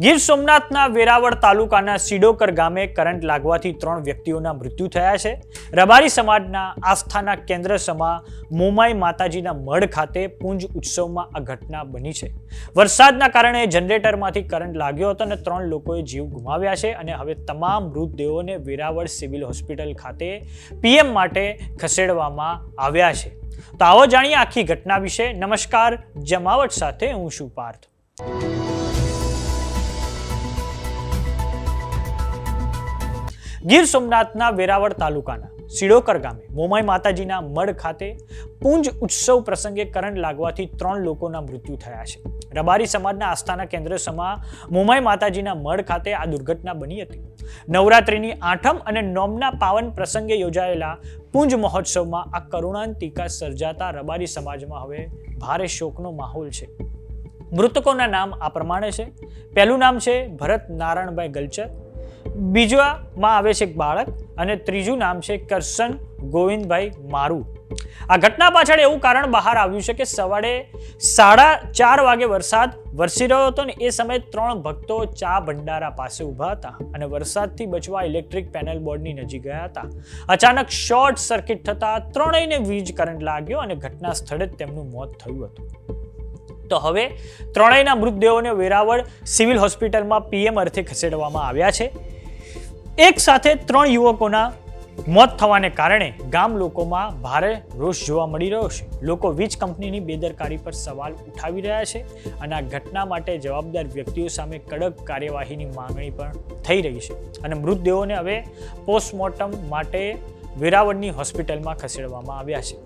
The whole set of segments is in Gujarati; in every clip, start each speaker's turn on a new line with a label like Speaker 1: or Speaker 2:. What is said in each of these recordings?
Speaker 1: ગીર સોમનાથના વેરાવળ તાલુકાના સિડોકર ગામે કરંટ લાગવાથી ત્રણ વ્યક્તિઓના મૃત્યુ થયા છે. રબારી સમાજના આસ્થાના કેન્દ્ર સમા મોમાઈ માતાજીના મઢ ખાતે પુંજ ઉત્સવમાં આ ઘટના બની છે. વરસાદના કારણે જનરેટરમાંથી કરંટ લાગ્યો હતો અને ત્રણ લોકોએ જીવ ગુમાવ્યા છે અને હવે તમામ મૃતદેહોને વેરાવળ સિવિલ હોસ્પિટલ ખાતે પીએમ માટે ખસેડવામાં આવ્યા છે. તો આવો જાણીએ આખી ઘટના વિશે. નમસ્કાર, જમાવટ સાથે હું છું પાર્થ. ગીર સોમનાથના વેરાવળ તાલુકાના સિડોકર ગામે મોમાઈ માતાજીના મઢ ખાતે પુંજ ઉત્સવ પ્રસંગે કરંટ લાગવાથી ત્રણ લોકોના મૃત્યુ થયા છે. રબારી સમાજના આસ્થાના કેન્દ્ર સમા મોમાઈ માતાજીના મઢ ખાતે આ દુર્ઘટના બની હતી. નવરાત્રિની આઠમ અને નોમના પાવન પ્રસંગે યોજાયેલા પુંજ મહોત્સવમાં આ કરુણાંતિકા સર્જાતા રબારી સમાજમાં હવે ભારે શોકનો માહોલ છે. મૃતકોના નામ આ પ્રમાણે છે. પહેલું નામ છે ભરત નારાયણભાઈ ગલચર બીજામાં આવે છે એક બાળક અને ત્રીજું નામ છે કરશન ગોવિંદભાઈ મારુ. આ ઘટના પાછળ એવું કારણ બહાર આવ્યું છે કે સવારે સાડા ચાર વાગે વરસાદ વરસી રહ્યો હતો ને એ સમયે ત્રણ ભક્તો ચા ભંડારા પાસે ઊભા હતા અને વરસાદથી બચવા ઇલેક્ટ્રિક પેનલ બોર્ડની નજીક ગયા હતા. અચાનક શોર્ટ સર્કિટ થતા ત્રણેયને વીજ કરંટ લાગ્યો અને ઘટના સ્થળે જ તેમનું મોત થયું હતું. તો હવે ત્રણેયના મૃતદેહોને વેરાવળ સિવિલ હોસ્પિટલમાં પીએમ અર્થે ખસેડવામાં આવ્યા છે. એક સાથે ત્રણ યુવકોના મોત થવાને કારણે ગામ લોકોમાં ભારે રોષ જોવા મળી રહ્યો છે. લોકો વીજ કંપનીની બેદરકારી પર સવાલ ઉઠાવી રહ્યા છે અને આ ઘટના માટે જવાબદાર વ્યક્તિઓ સામે કડક કાર્યવાહીની માંગણી પણ થઈ રહી છે અને મૃતદેહોને હવે પોસ્ટમોર્ટમ માટે વેરાવળની હોસ્પિટલમાં ખસેડવામાં આવ્યા છે.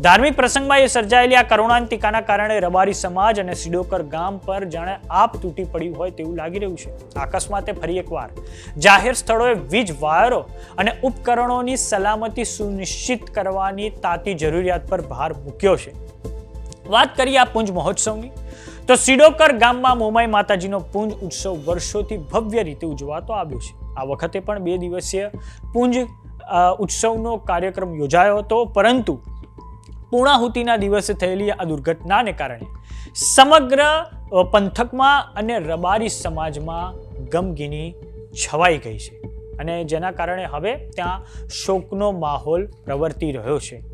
Speaker 1: ધાર્મિક પ્રસંગમાં એ સર્જાયેલી આ કરુણાંતિકાના કારણે રબારી સમાજ અને સિડોકર ગામ પર જાણે આપ તૂટી પડ્યું હોય તેવું લાગી રહ્યું છે. અકસ્માતે ફરી એકવાર જાહેર સ્થળોએ વીજ વાયરો અને ઉપકરણોની સલામતી સુનિશ્ચિત કરવાની તાતી જરૂરિયાત પર ભાર મૂક્યો છે. વાત કરીએ આ પુંજ મહોત્સવની, તો સિડોકર ગામમાં મોમાઈ માતાજીનો પુંજ ઉત્સવ વર્ષોથી ભવ્ય રીતે ઉજવાતો આવ્યો છે. આ વખતે પણ બે દિવસીય પુંજ ઉત્સવનો કાર્યક્રમ યોજાયો હતો, પરંતુ પૂર્ણાહુતિના દિવસે થયેલી આ દુર્ઘટનાને કારણે સમગ્ર પંથકમાં અને રબારી સમાજમાં ગમગીની છવાઈ ગઈ છે. અને જેના કારણે હવે ત્યાં શોકનો માહોલ પ્રવર્તી રહ્યો છે.